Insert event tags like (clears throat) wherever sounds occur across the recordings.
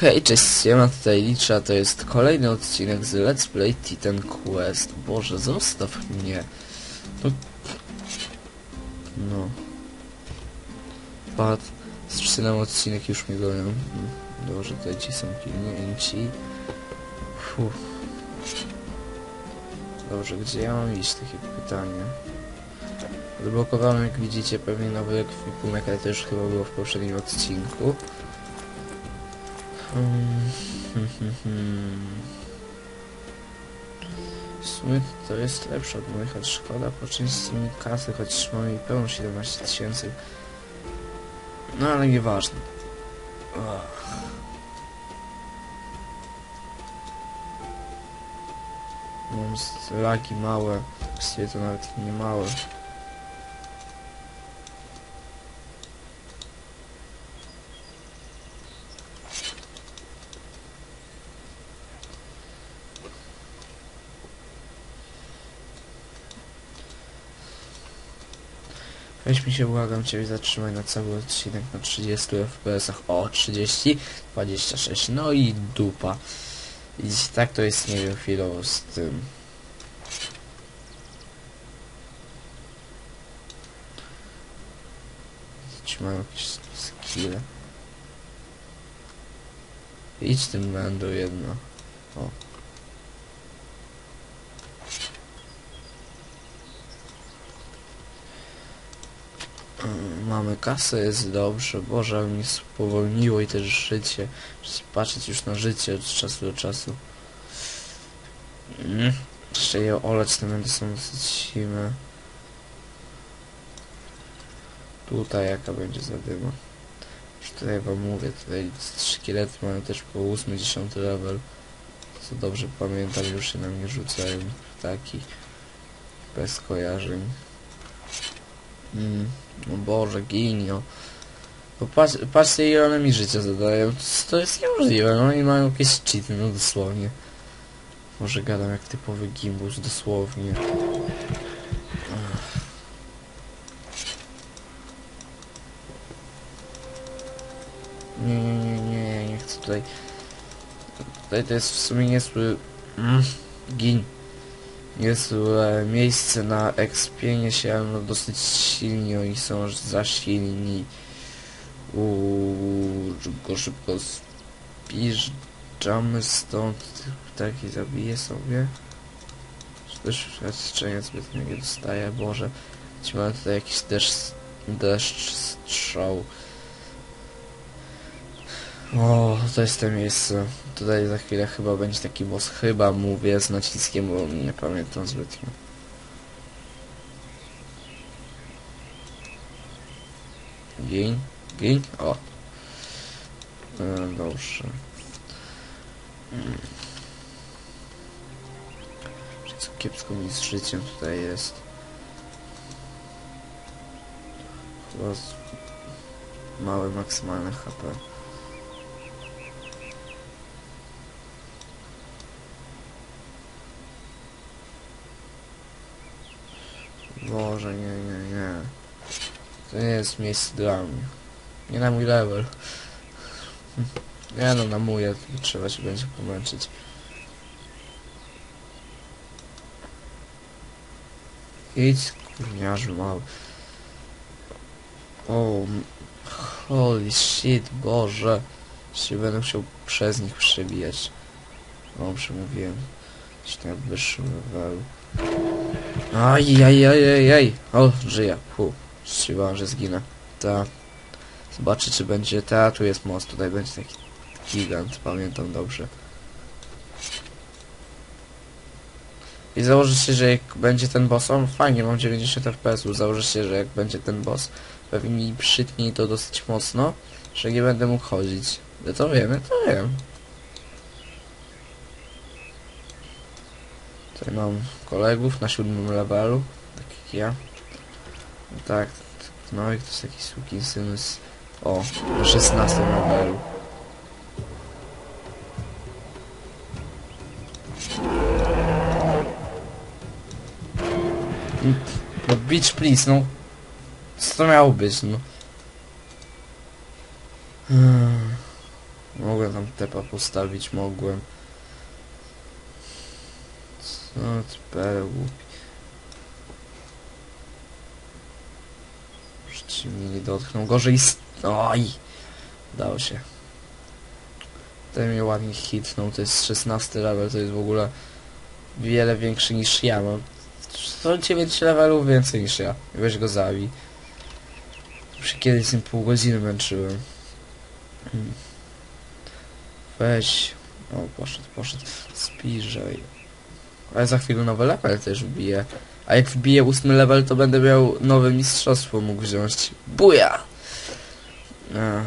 Hej, cześć, siema, tutaj Licza, to jest kolejny odcinek z Let's Play Titan Quest. Boże, zostaw mnie. No. No. Pat, zaczynam odcinek, już mnie gonią. Dobrze, tutaj ci są pilnięci. Fuh. Dobrze, gdzie ja mam iść? Takie pytanie. Odblokowałem, jak widzicie, pewnie nowy ekwipunek, ale to już chyba było w poprzednim odcinku. Sumie to jest lepsze od moich, choć szkoda poczynić mi kasy, choć mam jej pełną 17 tysięcy. No ale nieważne. Ach. Mam lagi małe, właściwie to nawet nie małe. Weź mi się błagam ciebie zatrzymaj na cały odcinek na 30 fps-ach. O, 30, 26, no i dupa. I tak to jest, nie wiem, chwilowo z tym. Czy mam jakieś skille? Idź tym będą jedno. O. Mm, Mamy kasę, jest dobrze. Boże, mnie spowolniło i też życie. Patrzeć już na życie od czasu do czasu. Mm. Jeszcze je oleć, te będę są dosyć zimne. Tutaj jaka będzie zadyma. Już tutaj wam mówię, tutaj szkielety mają też po 8-10 level. Co dobrze pamiętam, już się na mnie rzucają ptaki. Bez kojarzeń. Mm. No Boże, ginio. Popatrz, patrzcie ile one mi życia zadają. To, jest niemożliwe, no oni mają jakieś cheaty, no dosłownie. Może gadam jak typowy gimbus, dosłownie. Nie, nie, nie, nie, nie chcę tutaj. Tutaj to jest w sumie niezły... Mm, gin. Niezłe miejsce na ekspienie się, no dosyć silni, oni są za silni. Uuu, szybko, szybko spiżdżamy stąd. Taki zabiję sobie. Czy też świadczenia zbyt nie dostaję, Boże. Mamy tutaj jakiś deszcz, deszcz strzał. O, to jest to miejsce. Tutaj za chwilę chyba będzie taki boss, chyba mówię z naciskiem, bo nie pamiętam zbytnio. Gin, gin, o. E, dobrze. Mm. Co kiepsko mi z życiem tutaj jest. Chyba małe maksymalne HP. Boże, nie, nie, nie. To nie jest miejsce dla mnie. Nie na mój level. Nie no, na mój, trzeba się będzie pomęczyć. Idź, kurniarzu mały. O, holy shit, Boże. Się będę musiał przez nich przebijać. O, przemówiłem. Gdzieś tam wyższym levelu. Aj, aj, aj, aj, aj. O, żyję. Fu. Strzywałem, że zginę. Ta. Zobaczę, czy będzie... Ta, tu jest most. Tutaj będzie taki gigant. Pamiętam dobrze. I założę się, że jak będzie ten boss... On fajnie, mam 90 fps. Założę się, że jak będzie ten boss, pewnie mi przytnie to dosyć mocno, że nie będę mógł chodzić. No to wiemy, to wiem. Mam kolegów na siódmym levelu, tak jak ja. No tak, no i to jest jakiś sukin z... O, na 16 levelu. No bitch please, no. Co to miało być, no. Hmm. Mogłem tam tepa postawić, mogłem. Ty perł głupi. Nie dotknął. Gorzej s... Oj! Dało się. Ten mnie ładnie hitnął, to jest 16 level, to jest w ogóle wiele większy niż ja, mam 109 levelów więcej niż ja. Weź go zabij. Już się kiedyś z nim pół godziny męczyłem. Hmm. Weź. O, poszedł, poszedł. Spiżaj. Ale za chwilę nowy level też wbiję. A jak wbiję ósmy level, to będę miał nowe mistrzostwo mógł wziąć. Buja! Ach.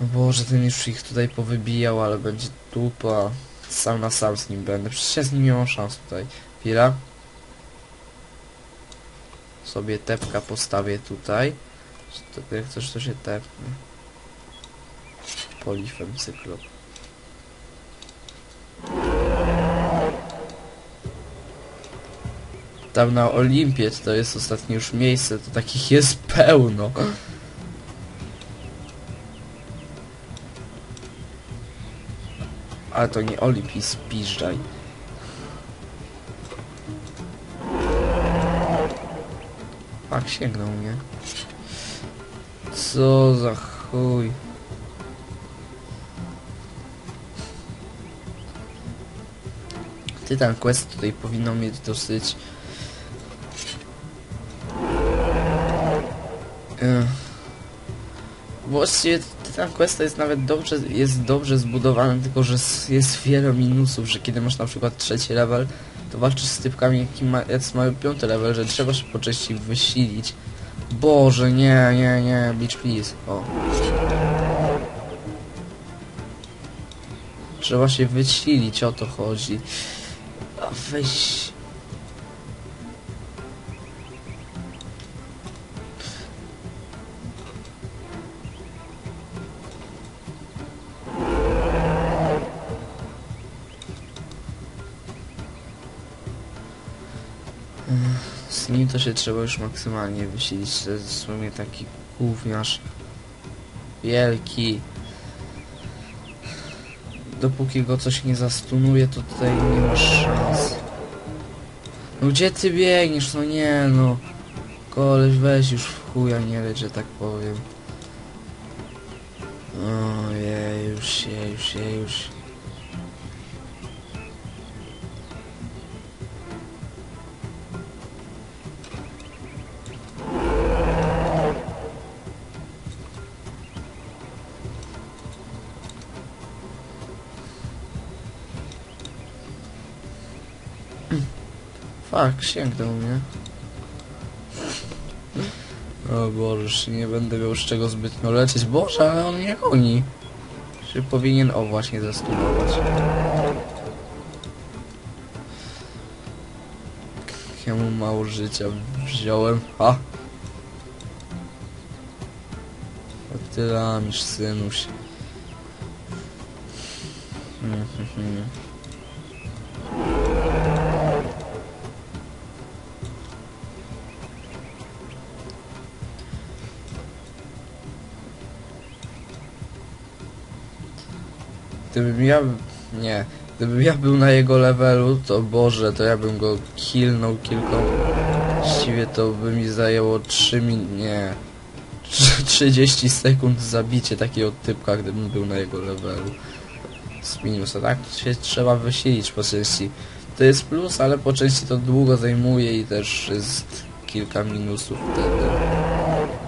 O Boże, ten już ich tutaj powybijał, ale będzie dupa. Sam na sam z nim będę. Przecież ja z nim nie mam szans tutaj. Chwila. Sobie tepka postawię tutaj. To, jak coś to się tepnie. Polifem cyklop. Tam na Olimpie to jest ostatnie już miejsce, to takich jest pełno. Ale to nie Olimp spiżdżaj. Fak, sięgnął mnie. Co za chuj. Tytan Quest tutaj powinno mieć dosyć... Właściwie Titan Quest jest nawet dobrze, jest dobrze zbudowany, tylko że jest wiele minusów, że kiedy masz na przykład trzeci level, to walczysz z typkami, jaki ma, jak mają piąty level, że trzeba się po części wysilić. Boże, nie, nie, nie, bitch please. O. Trzeba się wysilić, o to chodzi. A weź... to się trzeba już maksymalnie wysilić. To jest w sumie taki gówniarz wielki. Dopóki go coś nie zastunuje, to tutaj nie masz szans. No gdzie ty biegniesz? No nie no. Koleś weź już w chuja nie leć, że tak powiem. Ojej, już się, już się, już. Fak, sięgnął mnie. O Boże, nie będę miał z czego zbytnio lecieć. Boże, ale on mnie goni. Się powinien, o właśnie, zastunować. Ja mało życia wziąłem. Ha! A ty lamisz, synuś. Gdybym ja... Nie. Gdybym ja był na jego levelu, to Boże, to ja bym go killnął kilką... Właściwie to by mi zajęło 3 min... Nie. 30 sekund zabicie takiego typka, gdybym był na jego levelu. Z minusa, tak? Się trzeba wysilić po części. To jest plus, ale po części to długo zajmuje i też jest kilka minusów wtedy.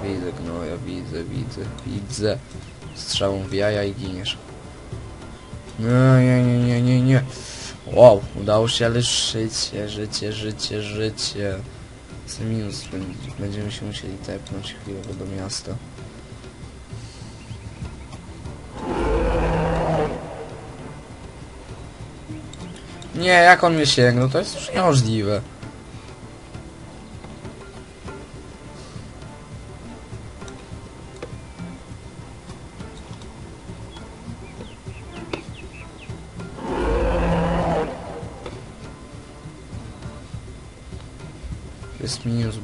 Widzę gnoja, widzę, widzę, widzę. Strzałą w jaja i giniesz. Nie, nie, nie, nie, nie, nie. Wow, udało się, ale życie, życie, życie, życie. Co minus, będzie- będziemy się musieli tepnąć chwilowo do miasta. Nie, jak on mnie sięgnął, to jest już niemożliwe.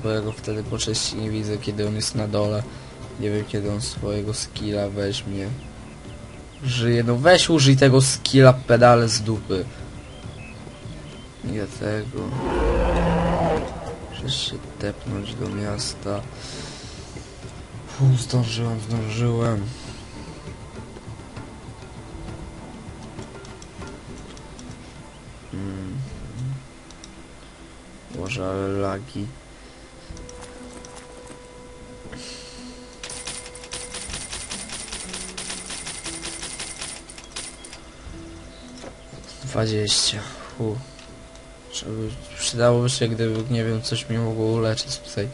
Bo ja go wtedy po części nie widzę, kiedy on jest na dole. Nie wiem kiedy on swojego skilla weźmie. Żyje, no weź użyj tego skilla pedale z dupy. Nie tego. Przecież się tepnąć do miasta. Fu, zdążyłem, zdążyłem. Mm. Może ale lagi. Dwadzieścia. Fu. Żeby, przydałoby się, gdyby, nie wiem, coś mi mogło uleczyć tutaj.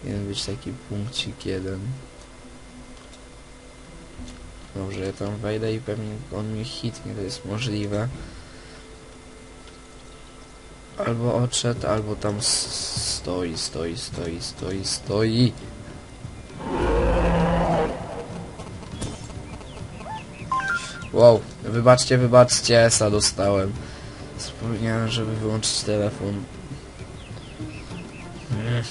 Powinien być taki punkcik jeden. Dobrze, ja tam wejdę i pewnie on mi hitnie, to jest możliwe. Albo odszedł, albo tam stoi, stoi, stoi, stoi, stoi. Wow, wybaczcie, wybaczcie, esa dostałem. Zapomniałem, żeby wyłączyć telefon. Mm.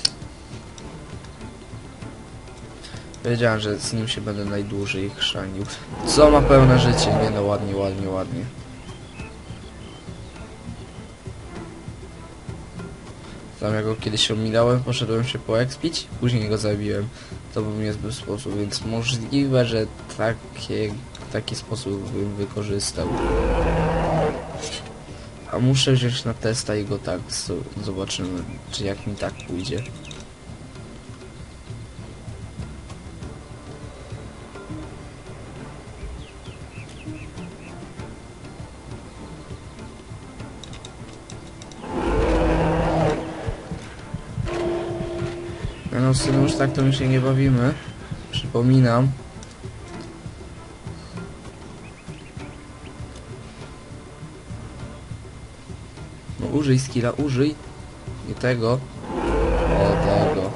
Wiedziałem, że z nim się będę najdłużej chrzanił. Co ma pełne życie? Nie no, ładnie, ładnie, ładnie. Tam jak go kiedyś ominąłem, poszedłem się poekspić, później go zabiłem. To był niezły sposób, więc możliwe, że takie, taki sposób bym wykorzystał. A muszę wziąć na testa i go tak zobaczymy, czy jak mi tak pójdzie. No, no już tak to my się nie bawimy. Przypominam. No użyj skilla, użyj. Nie tego. O tego.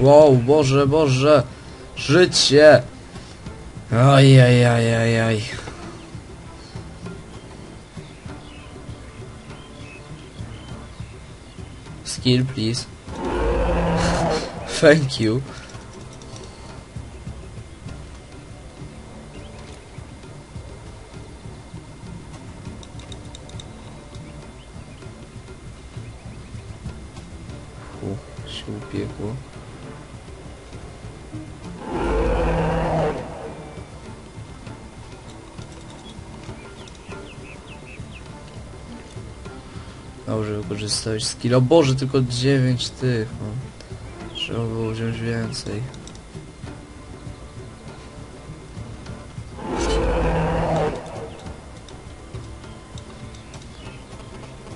Wow, Boże, Boże. Życie. Oj, oj, oj, oj, oj. Skill, please. (laughs) Thank you. Fu, się upiekło. Dobrze, wykorzystałeś skill. O Boże, tylko 9 tych. No. Trzeba było wziąć więcej.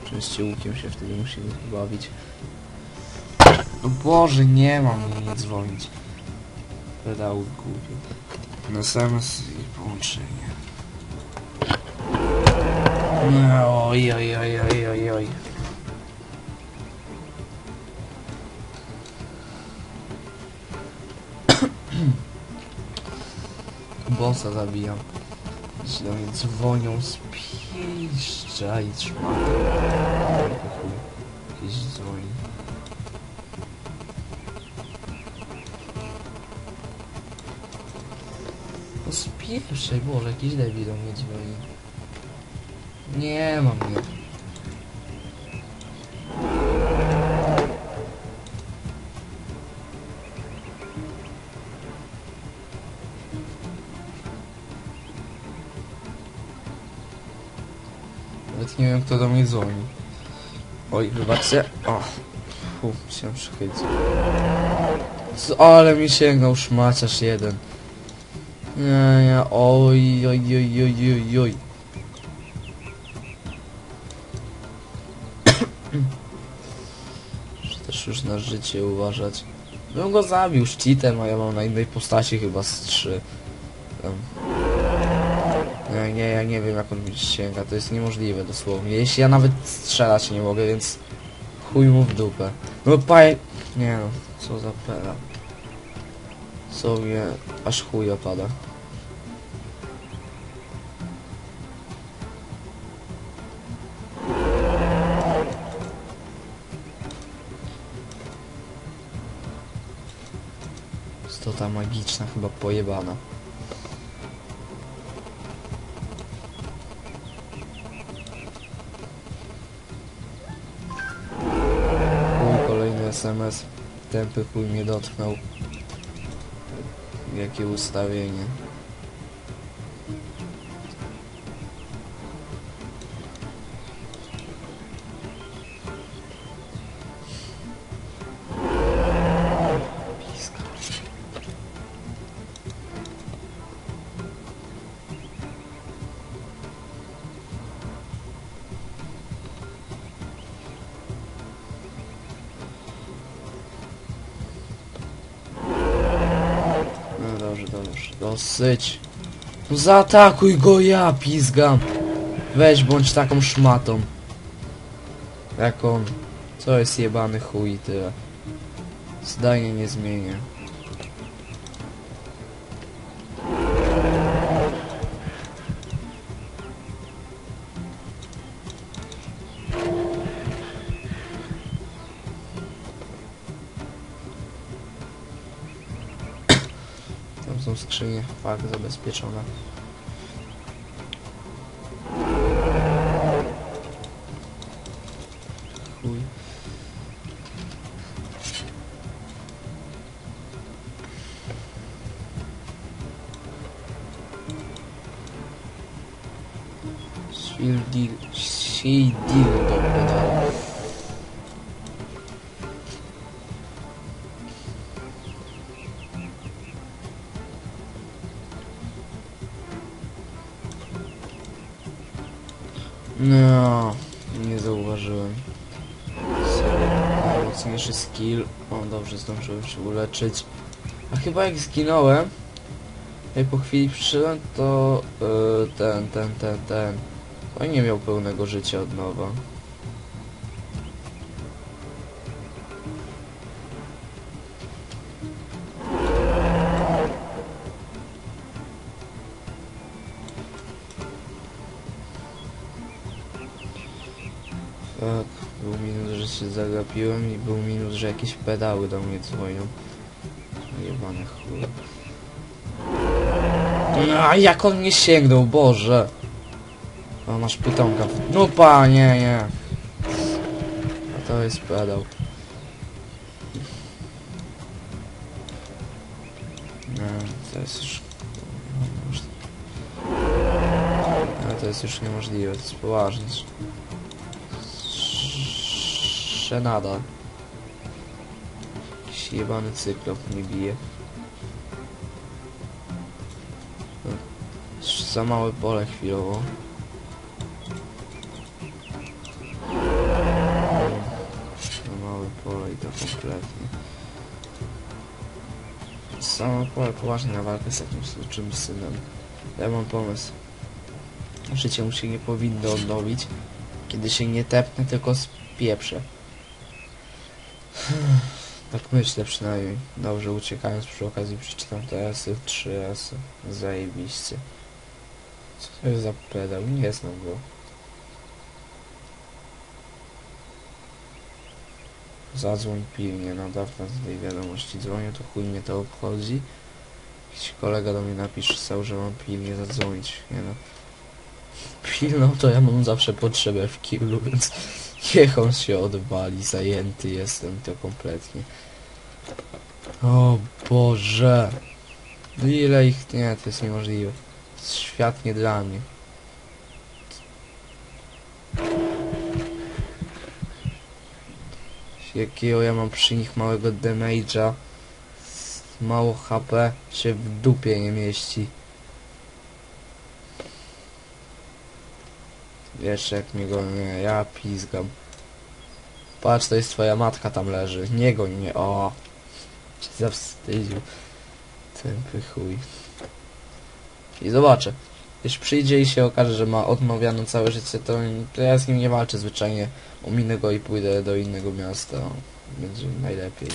Oczywiście łukiem się wtedy musimy bawić. No Boże, nie mam nic zwolnić. Pedał głupio. Na same s- i połączenie. No, oj, oj, oj. Bossa zabijam. Jeśli do mnie dzwonią trzyma. Jakiś dzwoni. No spieprzaj, Boże, jakiś debil do mnie dzwoni. Nie mam nie. Oj, wybaczcie. O. Fu, się przychylić. Ale mi sięgnął szmaciarz jeden. Nie, nie, oj, oj, oj, oj, oj, oj. (coughs) Też już na życie uważać. Bym go zabił szcitem, a ja mam na innej postaci chyba z trzy. Nie, nie, ja nie wiem jak on mi sięga, to jest niemożliwe dosłownie. Jeśli ja nawet strzelać nie mogę, więc chuj mu w dupę. No paj... Nie no, co za pera. Co mnie aż chuj opada. Jest to ta magiczna chyba pojebana. SMS. Tępy chuj mnie dotknął. Jakie ustawienie. Dosyć. No zaatakuj go, ja pizgam. Weź bądź taką szmatą. Jak on. Co jest jebany chuj tyle. Zdanie nie zmienię. Są skrzynie, fakt zabezpieczone. Najmocniejszy skill. O, dobrze, zdążyłem się uleczyć. A chyba jak zginąłem, jak po chwili przyszedłem, to yy, ten, ten, ten, ten. On nie miał pełnego życia od nowa. Zagapiłem i był minus, że jakieś pedały do mnie dzwonią. Jebane chuj. No, a jak on nie sięgnął, Boże! O, masz pytonka. No panie, nie. A to jest pedał. No, to jest już... No, to jest już niemożliwe, to jest poważnie. Szenada. Jakiś jebany cyklop mnie bije. Za małe pole chwilowo. Za małe pole i to kompletnie. Małe pole poważnie na walkę z jakimś czymś synem. Ja mam pomysł. Życie mu się nie powinno odnowić, kiedy się nie tepnę, tylko spieprzę. Tak myślę przynajmniej. Dobrze, uciekając przy okazji przeczytam te esy, trzy esy. Zajebiście. Co to jest za pedał? Nie znam go. Zadzwoń pilnie, nadawca z tej wiadomości dzwonię, to chuj mnie to obchodzi. Jakiś kolega do mnie napisał, że mam pilnie zadzwonić, nie no. Pilną to ja mam zawsze potrzebę w kiblu, więc niech on się odwali, zajęty jestem to kompletnie. O Boże. Ile ich... Nie, to jest niemożliwe. Świat nie dla mnie. Jakiego ja mam przy nich małego damage'a. Mało HP się w dupie nie mieści. Wiesz jak mnie go nie, ja pizgam. Patrz, to jest twoja matka tam leży. Nie goń mnie, o. Się zawstydził. Tępy chuj. I zobaczę. Jeśli przyjdzie i się okaże, że ma odmawiane całe życie, to, to ja z nim nie walczę zwyczajnie. Ominę go i pójdę do innego miasta. Będzie najlepiej.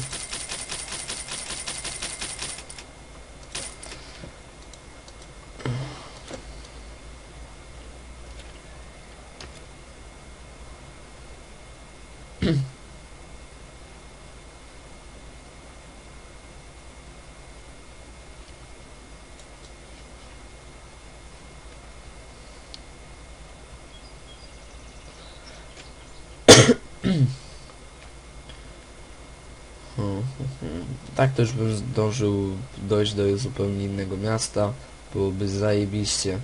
Hmm, hmm. Tak to już bym zdążył dojść do zupełnie innego miasta. Byłoby zajebiście.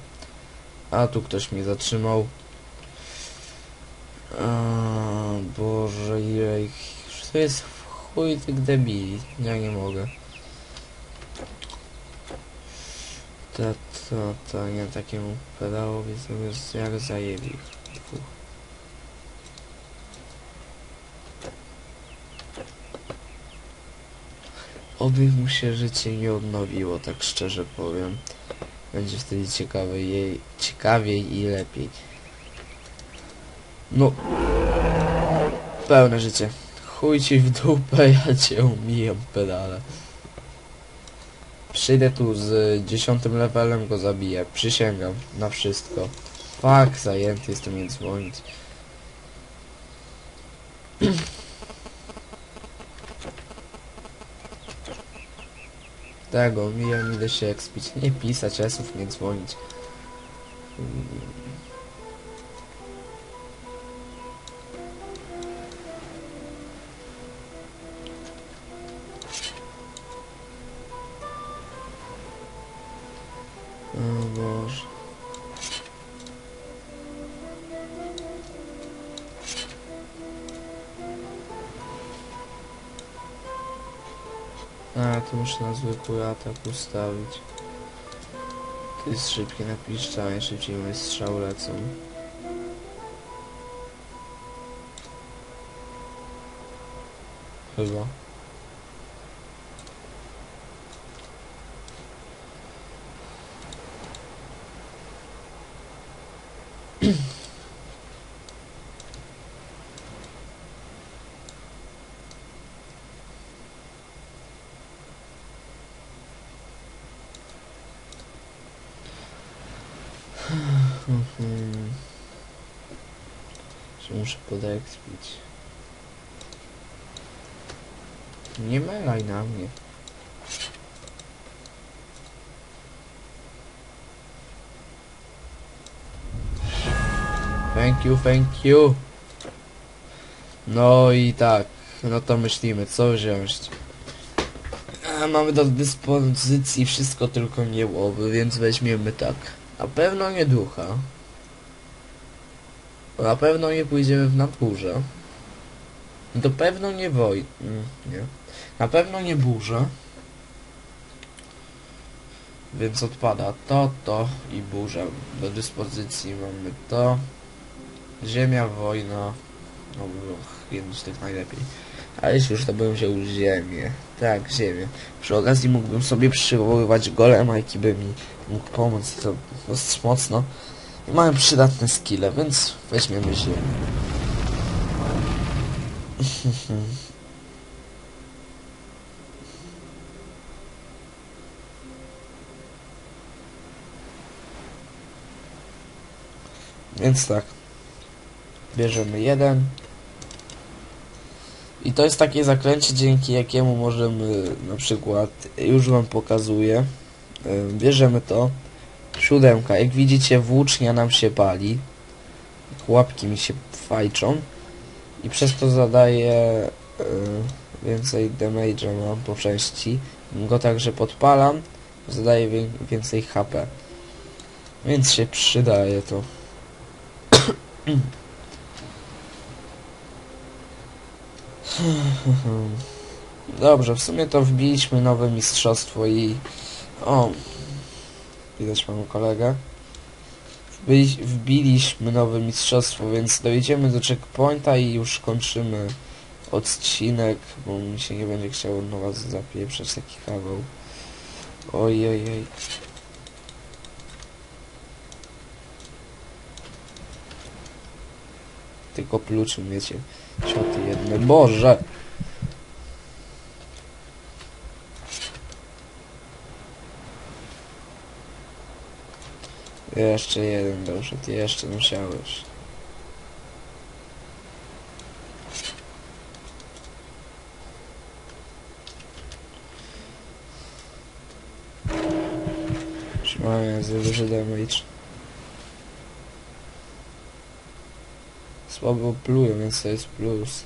A tu ktoś mnie zatrzymał. A, Boże, ile ich... To jest chuj tych debili. Ja nie mogę. Ta, ta, ta, nie takiemu pedałowi jest jak zajebi. Fuh. Oby mu się życie nie odnowiło, tak szczerze powiem. Będzie wtedy ciekawe jej, ciekawiej i lepiej. No. Pełne życie. Chuj ci w dupę, (laughs) ja cię umijam pedale. Przyjdę tu z dziesiątym levelem, go zabiję. Przysięgam na wszystko. Fuck, zajęty jestem, nie dzwonić. (clears throat) Tego, mijam, idę się ekspić. Nie pisać, esów, nie dzwonić. Na zwykły atak ustawić. To jest szybkie napiszczanie, szybciej moje strzały lecą. Chyba. Mhm. Że muszę podekspić. Nie melaj na mnie. Thank you, thank you. No i tak, no to myślimy, co wziąć. A, mamy do dyspozycji wszystko tylko nie łowy, więc weźmiemy tak. Na pewno nie ducha. Na pewno nie pójdziemy w napórze. To pewno nie woj... mm, Nie. Na pewno nie burza. Więc odpada to, to i burza. Do dyspozycji mamy to. Ziemia, wojna. No, jedno z tych najlepiej. Ale jeśli już to bym wziął ziemię. Tak, ziemię. Przy okazji mógłbym sobie przywoływać golema, jaki by mi mógł pomóc to dosyć mocno. Mamy przydatne skille, więc weźmiemy ziemię. (laughs) Więc tak. Bierzemy jeden. I to jest takie zaklęcie, dzięki jakiemu możemy na przykład, już wam pokazuję, bierzemy to, siódemka, jak widzicie włócznia nam się pali, łapki mi się fajczą. I przez to zadaje y, więcej damage'a mam po części, go także podpalam, zadaje wię- więcej HP, więc się przydaje to. Dobrze, w sumie to wbiliśmy nowe mistrzostwo i... O! widać mam kolegę. Wbili, wbiliśmy nowe mistrzostwo, więc dojedziemy do checkpointa i już kończymy odcinek, bo mi się nie będzie chciało od nowa zapieprzać taki kawał. Ojej. Tylko pluczem, wiecie. Cioty jedne. Boże! Jeszcze jeden doszedł, jeszcze musiałeś. Trzymałem za duży damage. Słabo plują, więc to jest plus.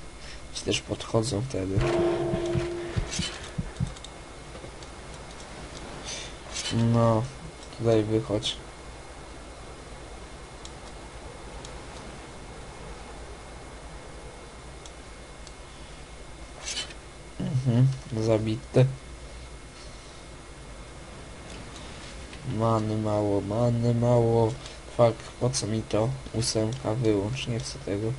Ci też podchodzą wtedy. No, tutaj wychodź. Zabity. Many mało, many mało. Fuck, po co mi to? Ósemka, wyłącz, nie chcę tego.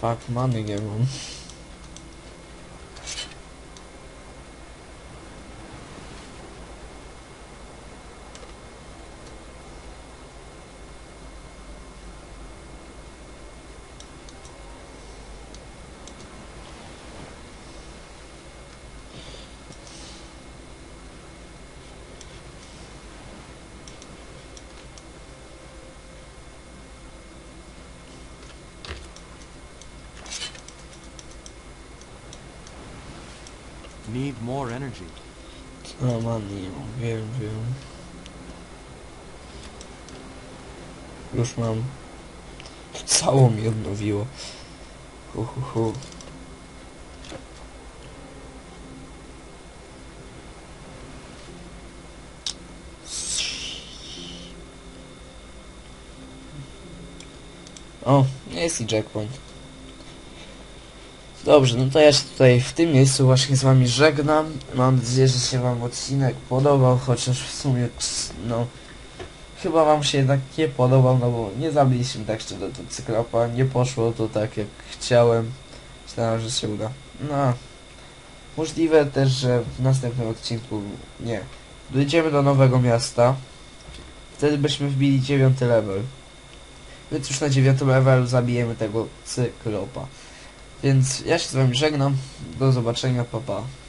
Fuck, many nie mam. Need more energy. No many nie mam, wiem, wiem. Już mam. Całą mi odnowiło. Hu, hu, hu. O, jest i jackpoint. Dobrze, no to ja się tutaj w tym miejscu właśnie z wami żegnam. Mam nadzieję, że się wam odcinek podobał, chociaż w sumie, no, chyba wam się jednak nie podobał, no bo nie zabiliśmy tak szczerze do cyklopa, nie poszło to tak jak chciałem. Myślałem, że się uda. No, możliwe też, że w następnym odcinku, nie, dojdziemy do nowego miasta. Wtedy byśmy wbili dziewiąty level. Więc już na dziewiątym levelu zabijemy tego cyklopa. Więc ja się z wami żegnam. Do zobaczenia, papa. Pa.